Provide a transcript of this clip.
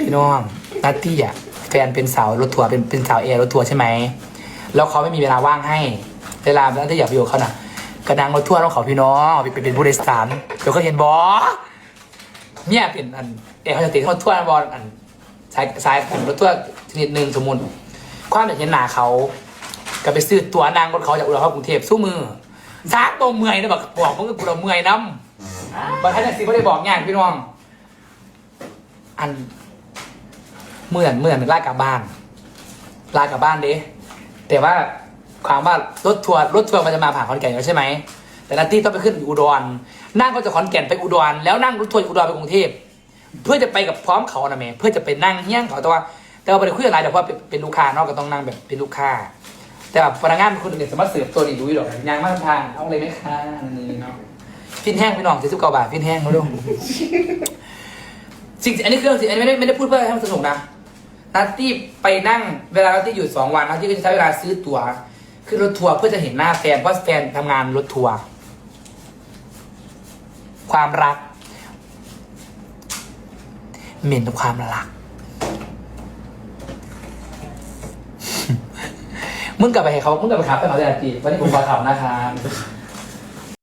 พี่น้องนัตตี้อะแฟนเป็นสาวรถทัวร์เป็นเป็นสาวเอรถทัวร์ใช่ไหมแล้วเขาไม่มีเวลาว่างให้เวลานัตตี้อยากไปอยู่กับเขาน่ะกระดังรถทัวร์ต้องขอพี่น้องไปเป็นผู้โดยสารเดี๋ยวเขาเห็นบอเนี่ยเป็นอันเอเขาจะติดรถทัวร์บอลอันสายสายอันรถทัวร์ชนิดหนึ่งสมมุติความอยากเห็นหนาเขาก็ไปซื้อตัวนางรถเขาจากอุดรเข้ากรุงเทพสู้มือซากตัวเมื่อยนะบอกบอกเพิ่งกูเราเมื่อยน้ำบางท่านสิไม่ได้บอกงานพี่น้องอัน เมื่อนเมื่อนลากกลับบ้าน ลากกลับบ้านด้แต่ว่าความว่ารถทัวร์รถทัวร์มันจะมาผ่านขอนแก่นอยู่แล้วใช่ไหมแต่นัตตี้ต้องไปขึ้นอุดรนั่งก็จะขอนแก่นไปอุดรแล้วนั่งรถทัวร์จากอุดรไปกรุงเทพเพื่อจะไปกับพร้อมเขานะแม่เพื่อจะไปนั่งเฮี้ยงเขาแต่ว่า แต่ว่าไปคุยอะไรแต่ว่าเป็นเป็นลูกค้านอกก็ต้องนั่งแบบเป็นลูกค้า แต่แบบพนักงานคนอื่นสามารถเสิร์ฟตัวนี้ดูอยู่หรอกยางมาทางเอาเลยไหมคะนี่เนาะฟินแห้งพี่น้องเจ็ดสิบเก้าบาทฟินแห้งมาดูสิ่งอันนี้คือเรื่องจริงอันนี้ไม่ได้ไม่ได้พูดเพื่อให้มันสนุกนะ นัตตี้ไปนั่งเวลานัตตี้อยู่สองวันนัตตี้ก็จะใช้เวลาซื้อตั๋วขึ้นรถทัวร์เพื่อจะเห็นหน้าแฟนเพราะแฟนทำงานรถทัวร์ความรัก เหม็นความรัก มึงกลับไปให้เขามึงกลับไปขับไปเขาแต่จีวันนี้ผมขอขับนะครับ